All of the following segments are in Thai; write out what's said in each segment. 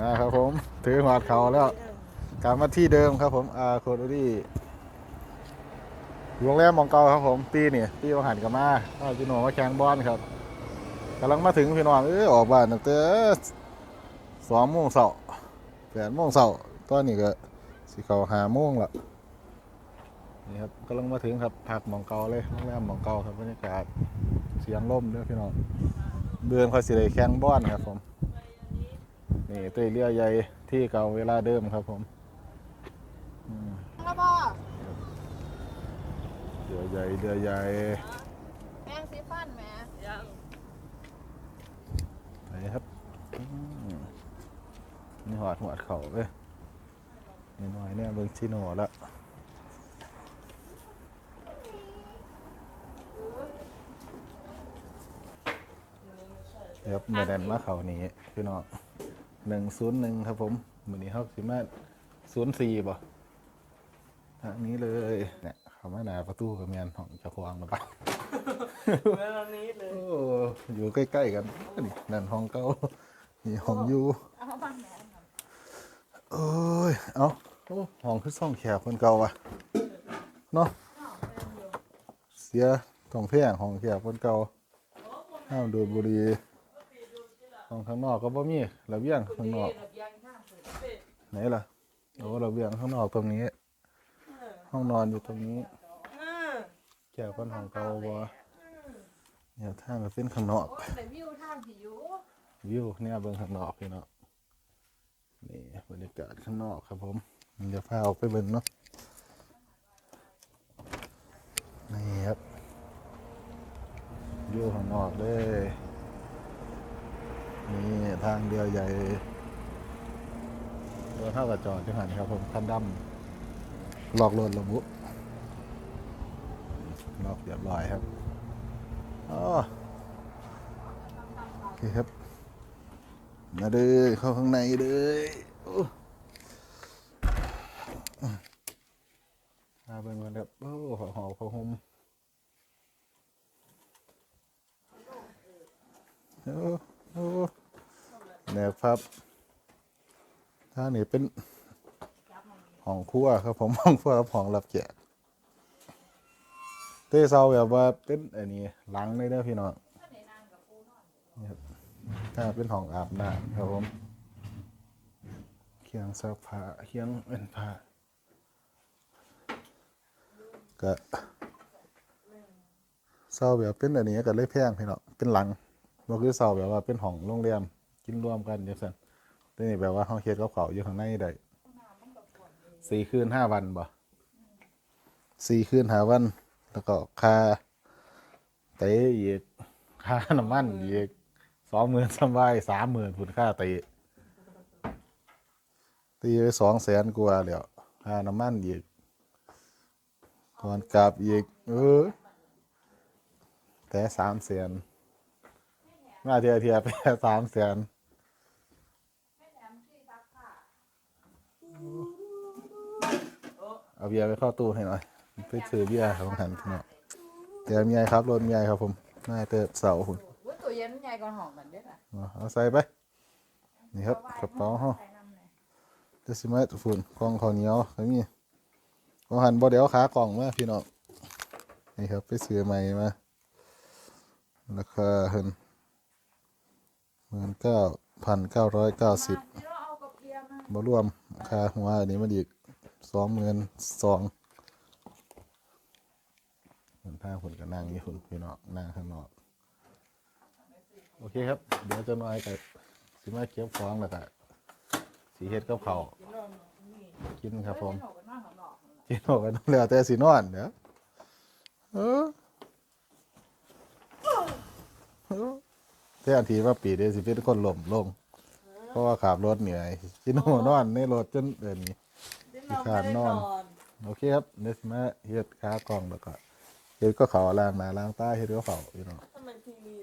นะครับผม ถือหวาดเขาแล้วกลับมาที่เดิมครับผมอาโคโดดี้โรงแรมมองเกาครับผมปีนี่ปีวังหันกับมาก็พี่น้องมาแข่งบอลครับกำลังมาถึงพี่น้องเออออกบ้านตั้งแต่สองโมงเสาร์แปดโมงเสาร์ตอนนี้ก็สิเขาหาโมงละนี่ครับกำลังมาถึงครับพักมองเกาเลยโรงแรมมองเกาครับบรรยากาศเสียงลมด้วยพี่น้องเดือนคอยสิได้แข่งบอลครับผม นี่เตยเรือใหญ่ที่เก่าเวลาเดิมครับผมอืมแล้วบ่เรือใหญ่เรือใหญ่แป้งสีฟันแหมไปครับอืมนี่หอดหัวดเข่าเว้ยนี่หน่อยเนี่ยเบิ่งชิโน่แล้วเดี๋ยวมาแดนมาเขานี้พี่น้อง หนึ่งศูนย์หนึ่งครับผมมือนี้เขาสิมาศูนย์สี่บ่ทางนี้เลยเนี่ยเขามาหนาประตูกับเมียนของเจ้าของหรือเปล่าเมื่อวันนี้เลยโอ้อยู่ใกล้ๆกันนี่นั่นห้องเก่านี่ห้องอยู่เอาบ้างแหมเอ้ยเอาโอ้ห้องคือซ่องแขกคนเก่าว่ะเนาะเสียต้องแพงห้องแขกคนเก่าห้ามดูดบุหรี่ ห้องข้างนอกก็บ่มีระเบียงข้างนอก ไหนล่ะโอ้ระเบียงข้างนอกตรงนี้ ห้องนอนอยู่ตรงนี้แขกคนห้องเก่าบ่เนี่ยทางก็เป็นข้างนอกวิวทางที่อยู่วิวเนี่ยเบิ่งข้างนอกพี่เนาะนี่บรรยากาศข้างนอกครับผมเดี๋ยวพาออกไปเบิ่งเนาะนี่ครับวิวข้างนอกเลย นี่ทางเดียวใหญ่รถเท่ากับจอดที่หันครับผมคันดำหลอกรถระบุนอกเรียบร้อยครับอ๋อโอเคครับมาเลยเข้าข้างในเลยโอ้มาเป็นวันแบบโอ้หอหอพอหมโอ้โอ้แนว ครับท่างนี้เป็นห้องครัวครับผมห้องครัวกับห้องรับแขกเต้เซาแบบว่าเป็นอันนี้หลังเลยเด้อพี่น้องถ้าเป็นห้องอาบน้ำครับผมเคียงซักผ้าเคียงเป็นผ้าก็เศร้าแบบเป็นอันนี้ก็เลยแพงพี่เนาะเป็นหลังบ่คือเศร้าแบบว่าเป็นห้องโรงแรม กินรวมกันจังซั่นแต่นี่แบบว่าห้องเฮ็ดกับเขาวอยู่ข้างในได้สี่คืนห้าวันบ่สี่คืนห้าวัน แล้วก็ค่าเตะอีกค่าน้ำมันอีกสองหมื่นสบายสามหมื่นคุณค่าตีตีไปสองแสนกว่าแล้วค่าน้ำมันอีกก่อนกลับอีกเออแต่สามแสนมาเทียเทียไปสามแสน เอาเบียร์ไปเข้าตู้ให้หน่อยไปซื้อเบียร์ของหันพี่น้องแต่เมียครับรถเมียครับผมน่าจะเสาหุ่นวุ้ยตัวเย็นใหญ่กว่าห้องกันเด้อล่ะเอาเอาใส่ไป นี่ครับกระเป๋าห้องใส่น้ำเลยจะสิมาฝุ่นกล่องข้าวเหนียวก็มีของหันบ่เดี๋ยวขากล่องมาพี่น้องนี่ครับไปซื้อใหม่มาราคาเฮินหมื่นเก้าพันเก้าร้อยเก้าสิบที่เราเอากับเบียร์มาบ่รวมค่าหัวอันนี้มันอีก สองหมื่นสองเหมือนทาคนก็นั่งอยู่คุณพี่น้องนั่งข้างนอก โอเคครับ เดี๋ยวจะน้อยกับสิมาเก็บของแล้วก็สีเฮ็ดกับเขากินครับผมเฮ้ยเอากันนอนข้างนอกกินออกกันแล้วแต่สินอนเดี๋ยวเออเออแต่อันทีว่าปีเดียวสิเป็นคนหล่มลง เพราะว่าขับรถเหนื่อยกินหัวนอนในรถจนเดินนี้ ที่เราไม่ได้นอน โอเคครับเดี๋ยวสิมาเฮ็ดค้ากล่องแล้วก็เฮ็ดก็เขาวล้างหน้าล้างตาเฮ็ดก็เขาวอยู่เนาะ ทำไมทีวี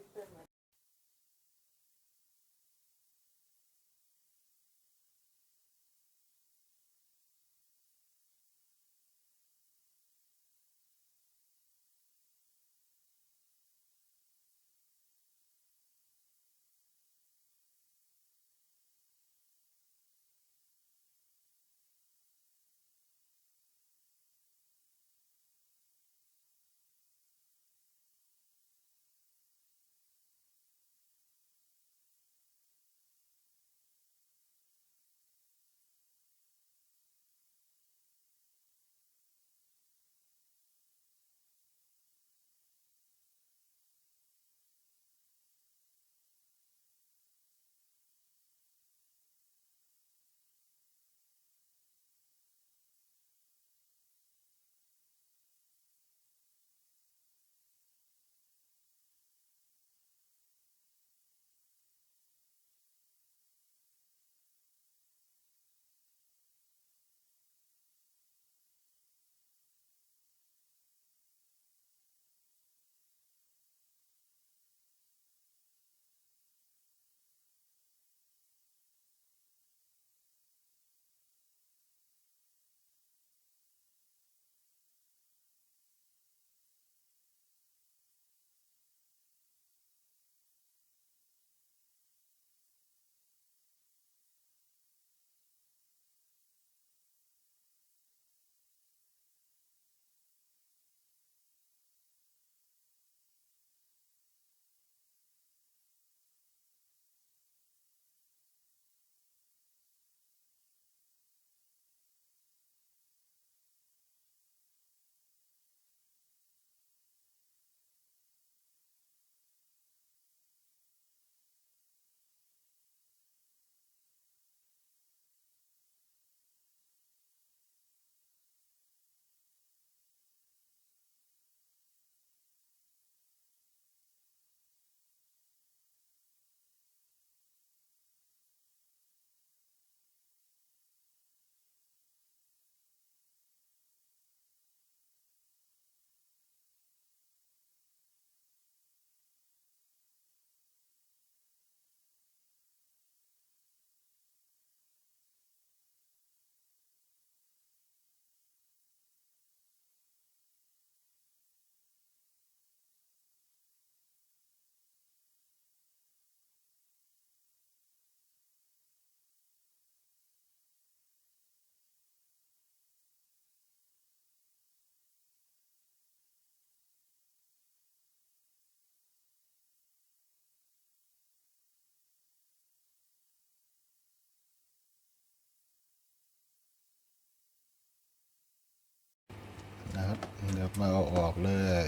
ดี๋ยวมาเอาออกเลย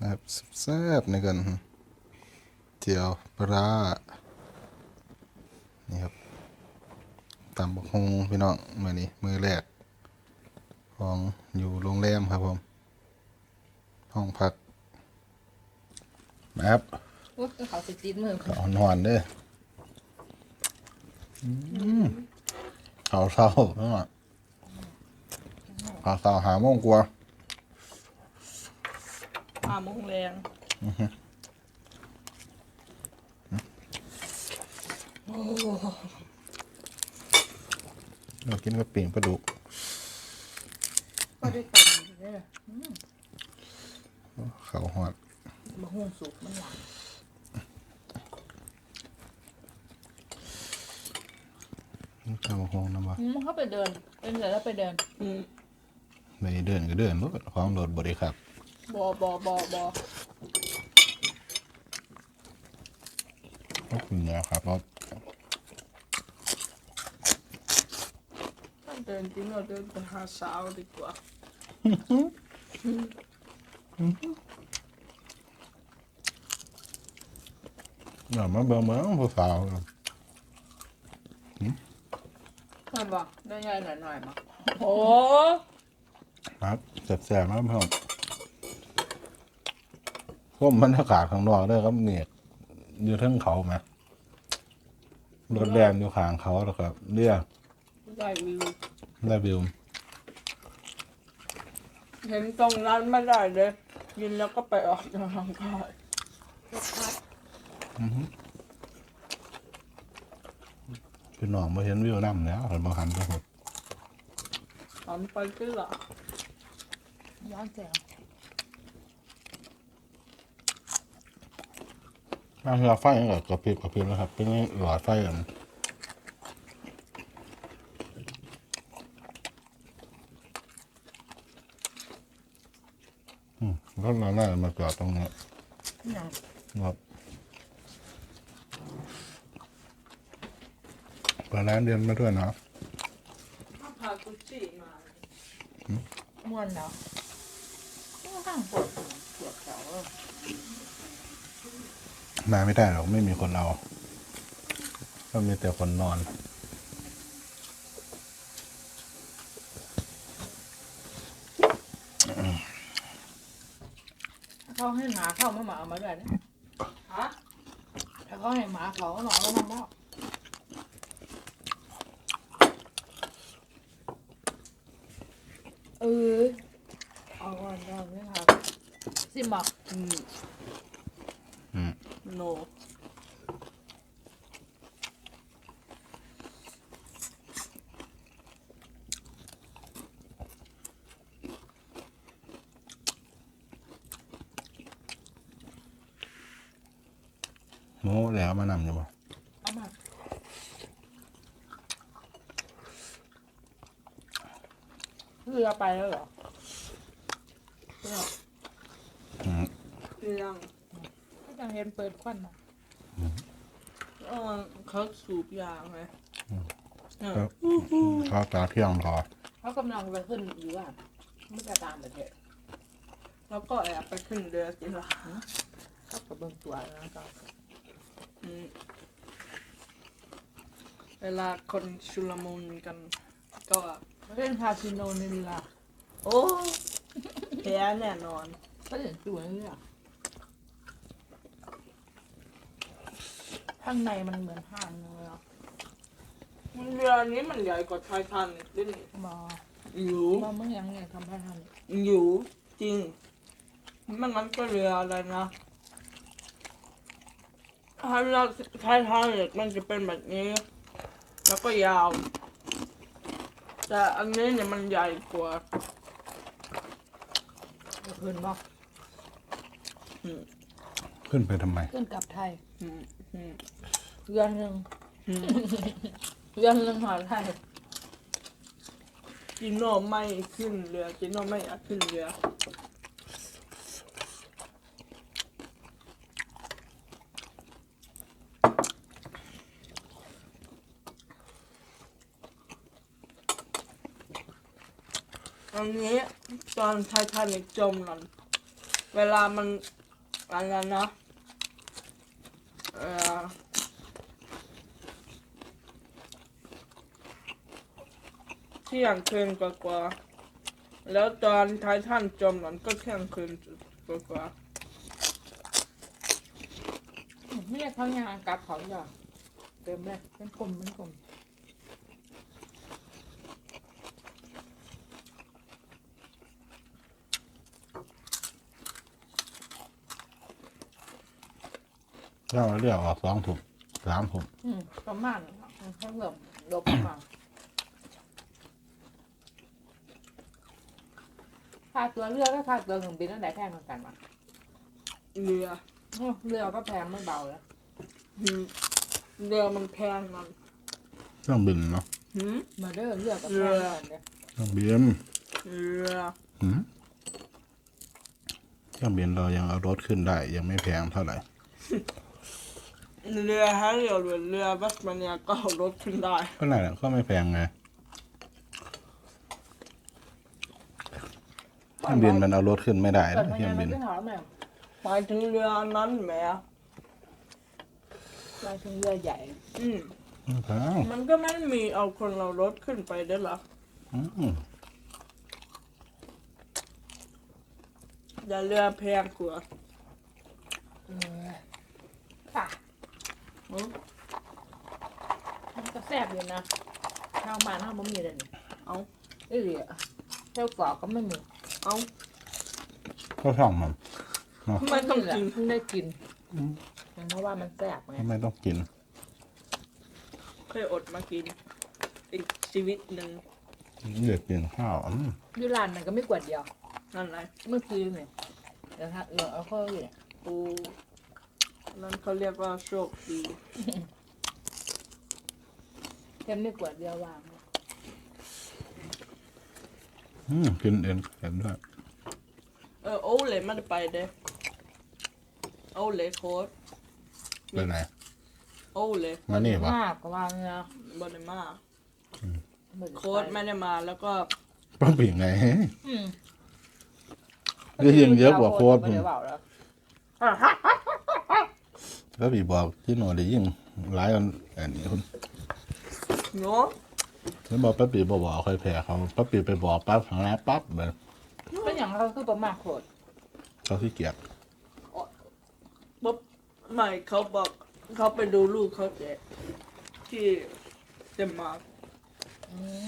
นะครับแซ่บๆในกันเจียวปลาร้านี่ครับตำบักฮงพี่น้องมือนี้มือแรก ของอยู่โรงแรมครับผม ห้องพักนะครับอุ๊ยเขาสิติดมือก็หอนๆเด้ออืมเขาวเศร้าเนาะ เขาวเศร้าหาโมงกว่าห้าโมงแรงเรากินกับปิ่งปลาดุกก็ได้ตังค์เลยเขาวหอดมะฮุ่งสุกมันหวานตำบักฮงน้ำบ่ อืมเขาไปเดิน เป็นเสร็จแล้วไปเดิน อืม ไปเดินก็เดินรถของรถบริครับบอบอบอบอขอบคุณนะครับรถถ้าเดินจริงเราเดินไปหาสาวดีกว่าอย่ามาเบิ่งเบิ่งผู้สาวมันบอกได้ใหญ่หน่อยหน่อยๆมาโอ้ ครับแสบๆมากพี่น้องร่มบรรยากาศข้างนอกเด้อครับเนี่ยอยู่เทั้งเขาไหมรถแดงอยู่ข้างเขาแล้วครับเรียกได้วิวได้วิวเห็นตรงนั้นไม่ได้เลยยินแล้วก็ไปออกกำลังกายพี่น้องมาเห็นวิวน้ำแล้วเห็นมาหันไปหมดทำไปที่หลัง ย้อนแสงน้ำเราไฟกับกระพริบกระพริบแล้วครับ เป็นหลอดไฟกันอืมรถเราน่าจะมาจอดตรงนี้อย่างครับเปิดร้านเรียนมาด้วยนะถ้าพากุชชี่มาม้วนแล้วข้าง มาไม่ได้หรอกไม่มีคนเอาก็มีแต่คนนอนถ้าเขาให้หมาเข้ามาหมาเอามาด้วยนะฮะถ้าเขาให้หมาเขาหนอนก็ทำได้เออเอาก่อนได้ไหมครับ ซิมบอกอืมอืม โนโม้แล้วมานำอยู่บ่เอามาเรือไปแล้วเหรอเรืออืม ยังก็ยังเห็นเปิดควันมาเออเขาสูบยาไหมเออครับข้าวตาเที่ยงรอเขากำลังไปขึ้นอยู่ว่าไม่จะตามไปเถอะแล้วก็แอบไปขึ้นเรือทีหลังเขากับเบิ่งตัวแล้วก็อืมเวลาคนชุลมุนกัน ก็เล่นคาสิโนในเรือโอ้แพ้แน่นอน ก็เห็นตัวในเรื ข้างในมันเหมือนห้างเลยเหรอเรือนี้มันใหญ่กว่าไททันนิดนึงมาอยู่มาเมื่อยังไงทำให้ทันอยู่จริงมันนั้นก็เรืออะไรนะถ้าเราไททันเนี่ยมันจะเป็นแบบนี้ แล้วก็ยาว แต่อันนี้เนี่ยมันใหญ่กว่าเมื่อคืนบอกอืม ขึ้นไปทำไม ขึ้นกลับไทยอืมอืมเรือนหนึ่งอืมเรือนหนึ่งหอไทยจิโน่ไม่ขึ้นเรือจิโน่ไม่อยากขึ้นเรืออันนี้ตอนไททานิกจมนั่นเวลามันอันนั้นนะเอ่อเที่ยงคืนกว่าๆแล้วตอนไททันจมนั่นก็เที่ยงคืนกว่าไม่ได้เขายังกลับเขาจ้ะเต็มเลยเป็นกลมเป็นกลมเราเรียกออกสองถุงสามถุงอืมประมาณนั้นค่ะเขาเริ่มลบประมาณ ค่าตัวเรือก็ค่าตัวเครื่องบินนั่นแหละแพงเหมือนกันว่ะๆเรือโอ้เรือก็แพงไม่เบาแล้วหืมเรือมันแพงมันเครื่องบินเนาะหืมมาเด้อเรือก็แพงเหมือนกันเลยเครื่องบินเรือหืมเครื่องบินเรายังเอารถขึ้นได้ ยังไม่แพงเท่าไหร่ เรือฮะเรือหรือเรือบัสมาเนียก็เอารถขึ้นได้ ก็ไหนแหละก็ไม่แพงไง เครื่องบินมันเอารถขึ้นไม่ได้เกิดนะมาเครื่ยัองงไม่บินขึ้นหอแม่หมายถึงเรืออันนั้นแหมมาถึงเรือใหญ่ อืมไม่แพงมันก็ไม่มีเอาคนเรารถขึ้นไปได้หรออืมแต่เรือแพงกว่าเออค่ะอืมมันก็แซ่บอยู่นะข้าวมันข้าวบะหมี่เลยนี่เอาเอ้ยเจ้ากรอกก็ไม่มี เอาก็ช่องมันไม่ต้องแหละกินเพิ่งได้กินเพราะว่ามันแซ่บไงไม่ต้องกิน เคยอดมากิน อีกชีวิตหนึ่งเด็กกินข้าวอืมอยูร้านมันก็ไม่กวดเดียวนั่นไงเมื่อคืนเนี่ยเดี๋ยวฮะเราเอาเข้าอยู่เนี่ยปูนั่นเขาเรียกว่าโชคดีแค่ไม่กวดเดียววาง อืมกินเองเห็นด้วย เออโอ้เลยไม่ได้ไปเด้ โอ้เลยโค้ดไปไหนโอ้เลยมานี่ปะมากกว่าวางเนาะบอได้มาบ่ด้โค้ดไม่ได้มาแล้วก็ป้าปีไงอืมได้ยินเยอะกว่าโค้ดไม่ได้เบาแล้วป้าปีบอกที่หนูได้ยินหลายคนอันนี้คุณเนาะ แล้วบอกป้าปีบอกบอกเคยแพ้เขาป้าปีไปบอกปั๊บทางแรกปั๊บเลยก็อย่างเราคือประมาณโคตรเขาขี้เกียจปุ๊บไม่เขาบอกเขาไปดูลูกเขาเจ๊ที่เดนมาร์กอืม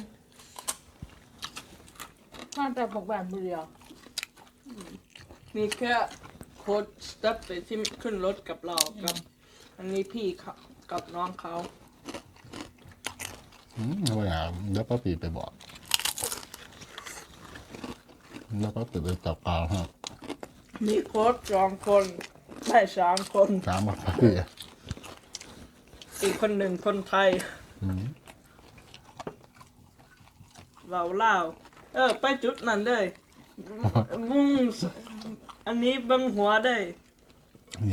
ข้าแต่บอกแบบมือเดียวมีแค่โค้ดสเต็ปไปที่ขึ้นรถกับเรากับ อันนี้พี่เขากับน้องเขา อืมว่าอย่างแล้วป้าปีไปบอกแล้วป้าปีไปจับปลาฮะมีโค้ดสองคนไม่สามคนถามว่าป้าปีอีกคนหนึ่งคนไทยอืมเราเล่าวเออ ไปจุดนั้นเลยมุ่งอันนี้เบังหัวได้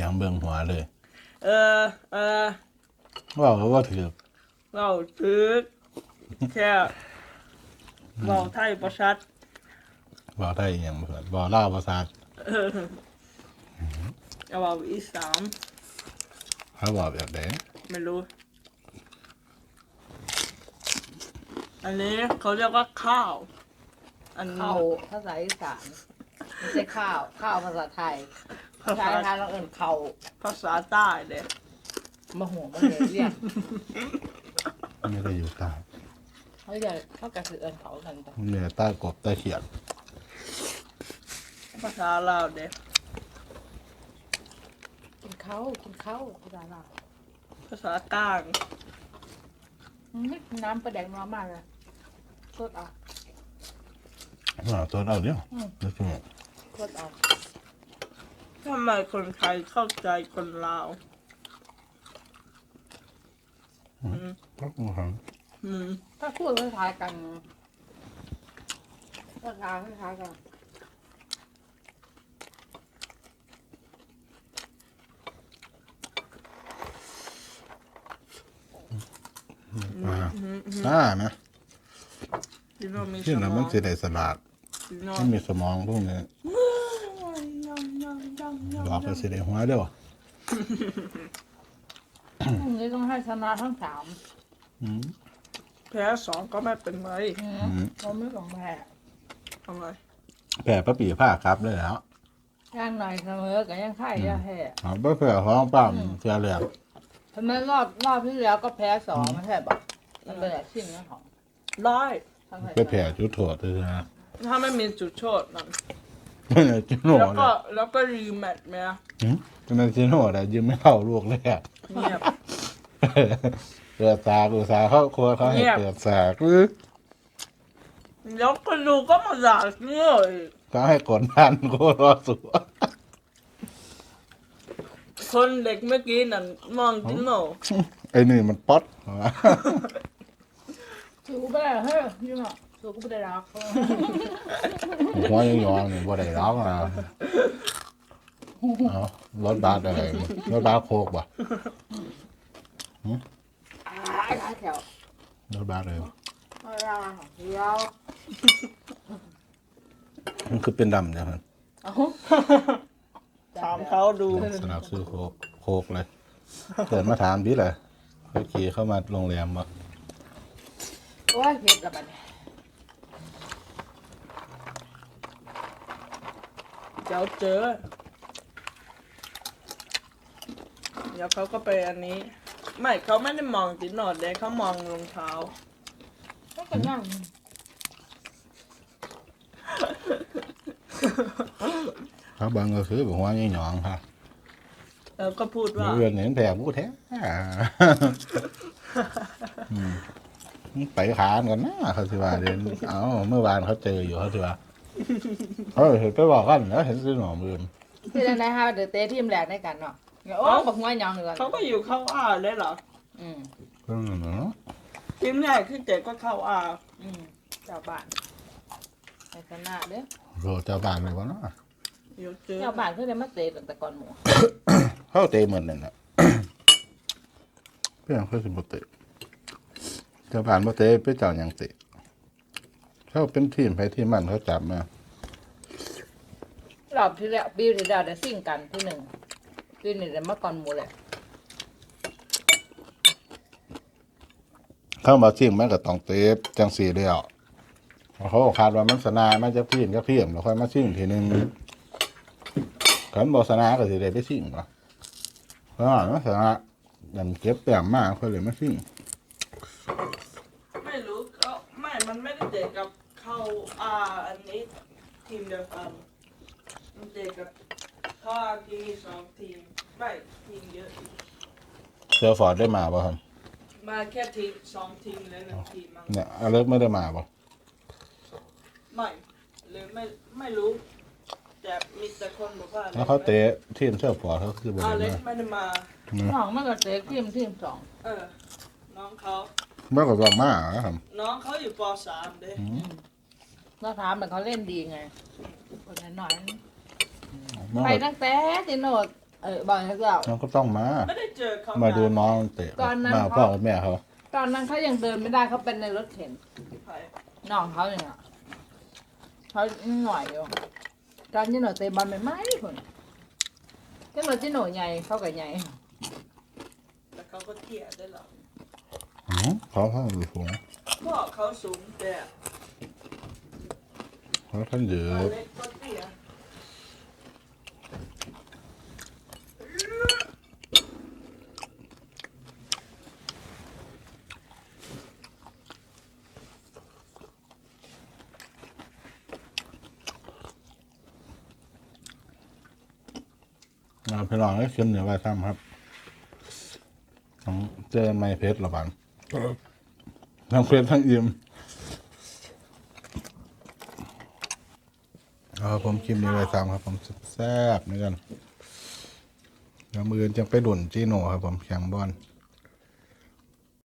ยังเบิ่งหัวเลย เออเออว่าเขาว่าถือเราถือ แค่เราไทยประชัดบอกได้อยังเพื่อนบอกเล่าภาษาเออเอาเอาอีสามเขาบอกแบบไหนไม่รู้ อันนี้เขาเรียกว่าข้าว อันนี้ข้าวภาษาอีสานไม่ใช่ข้าวข้าวภาษาไทยภาภาษาษาไทยเราเอิ่นเขาภาษาใต้เด็มาหัวมาเลยเรียกไม่ได้อยู่ใต้ เขาจะเขากระสือเอิ่นเขากันแต่เหนือใต้กบใต้เขียดภาษาลาวเด็กินเขากินเขาภาษาเราภาษากลางอืมน้ำประแดงน้ำมากเลยสดเอาอ่าตัวเอาเดียวอืมแล้วก็สดเอาทำไมคนไทยเข้าใจคนลาวพักมาหัง อืมถ้าพูดคล้ายๆกันภาษาคล้ายๆกันปลาอ่านะที่เรามีสที่มนั้นอมันงจะได้สลัดนอมันนมีสมองพวกนี้หลอกไปสิได้หัวเด้อพรุ่งนี้ต้องให้ชนะทั้งสามอืม แพ้สองก็ไม่เป็นไรอืมอืมเราไม่ต้องแพ้ทำไมแผ่ป้าปีผ้าครับเลยแล้วย่างหน่อยเสมอกับย่างไข่ย่าแพ้เอาไปแผ่ห้องปั๊มเสียเหลืองทำไมรอบรอบที่แล้วก็แพ้สองไม่ใช่ปะมันเป็นแบบชิงนะของได้ทั้งไข่ไปแผ่จุดโทษเลยนะถ้าไม่มีจุดโทษนั่นไม่ได้จิโน่แล้วเลก็ยแล้วก็รีแมตช์ไหมอะหืมเป็นจิโน่แต่ยืมไม่เข้าลูกเลยอะเงียบ เปิดสากอุตสาห์เข้าครัวเขาให้เงียบเปิดสากหรือแล้วก็ดูก็มาด่าเงี้ยอีกเขาให้กดดันโคตรสัวคนเด็กเมื่อกี้นั่นมองจิโน่ไอ้นี่มันป๊อตถูกไปเลยเฮ้ยยี่ห้อถูกก็ไม่ได้รักหัวยังยองนี่บ่ได้ร้องอะเอารถบัสอะไรรถบัสโคกบ่อ้ายขาแถวรถบัสเลยเอาละเดี๋ยวมันคือเป็นดำเนี่ยครับเอาถามเขาดูสนับซื้อโคกโคกเลยเกิดมาถามพี่เลยเขาขี่เข้ามาโรงแรมบ่โอ้ยเผ็ดละบัดเนี่ยเดี๋ยวเจอ เดี๋ยวเขาก็ไปอันนี้ ไม่เขาไม่ได้มองจิโน่เลยเขามองรองเท้าก็กันนั่งเขาบังก็คือบอกหัวยังยองค่ะแล้วก็พูดว่าเรือนเห็นแผลผู้แท้อืมไปขานกันนะเขาสิว่าเดินเอาเมื่อวานเขาเจออยู่เขาสิว่าเออเห็นไปบอกกันแล้วเห็นซื้อหนอมอื่นที่นั่นนะฮะเดี๋ยวเตะทีมแรกในกันเนาะเดี๋ยว โอ้บอกหัวหยองเลยเขาก็อยู่เข้าอ้าเลยเหรออืมก็นั่นน่ะเนาะทีมแรกขึ้นเจ็ดก็เข้าอ้าอืมเจ้าบ้านในคณะเด้อโรเจ้าบ้านเลยวะเนาะเดี๋ยวเจอเจ้าบ้านเพื่อนมาเตะตั้งแต่ก่อนหมูเขาเตะเหมือนนั่นแหละเพื่อนเขาสิบเตะเจ้าบ้านบ่เตะไปเจ้าหยังเตะเขาเป็นทีมไปทีมมันเขาจับมา รอบที่แล้วปีที่แล้วได้ซิ่งกันที่หนึ่ง ปีนี้ได้มาก่อนหมูเลยเข้ามาซิ่งมันก็ต้องเตะจังสีเดียวเขาก็คาดว่ามันสนามันจะพีมก็พีมแล้วค่อยมาซิ่งทีนึงขันบอสนาก็สิได้ไปซิ่งวะเพราะว่ามันสนาดันเก็บแต้มมากเขาเลยมาซิ่งไม่รู้ก็ไม่ มันไม่ได้เจอกับเข้าอ้าอันนี้ทีมเดียวกันมันเจอกับเข้าอ้าทีมสองทีม ไม่ทีมเยอะ เซลฟอร์ดได้มาป่ะครับ มาแค่ทีมสองทีมเลยหนึ่งทีมมั้งเนี่ยอเล็กไม่ได้มาป่ะไม่เลยไม่ไม่รู้ แต่มีแต่คนบอกว่าแล้วเขาเตะทีมเซลฟอร์ดเขาคือบริอาเล็กมาไม่ได้มา น้องมันก็เตะทีมทีมสองเออ น้องเขาเมื่อกับเรามาเหรอครับน้องเขาอยู่ปสามเด้เราถามแต่เขาเล่นดีไงคนหน่อยน้องไปตั้งแต่ที่โนด เออบอกให้เราน้องก็ต้องมา ไม่ได้เจอเขามาดูนน้องเตะตอนนั้นมาเขาพ่อกับแม่เขาตอนนั้นเขายังเดินไม่ได้เขาเป็นในรถเข็นไปน้องเขาเนี่ยเขาหน่อยอยู่ตอนที่หนูเตะบอลใหม่ๆคนที่หนูที่หนูใหญ่เขากับใหญ่แล้วเขาก็เตี้ยได้หรออืมเขาเขาอยู่สูงพ่อเขาสูงแต่เขาท่านเยออาะเล็กก็เตี้ย งาน พี่น้องให้เค็มเหนือไว้ซ้ำครับต้องเจอไม่เพชรหรอบันทั้งเพชรทั้งอิ่มเอาผมคลิปนี้ไว้ซ้ำครับ ผมแซ่บๆนี่กันแล้วมือจะไปดุนจีโน่ครับผมแข่งบอล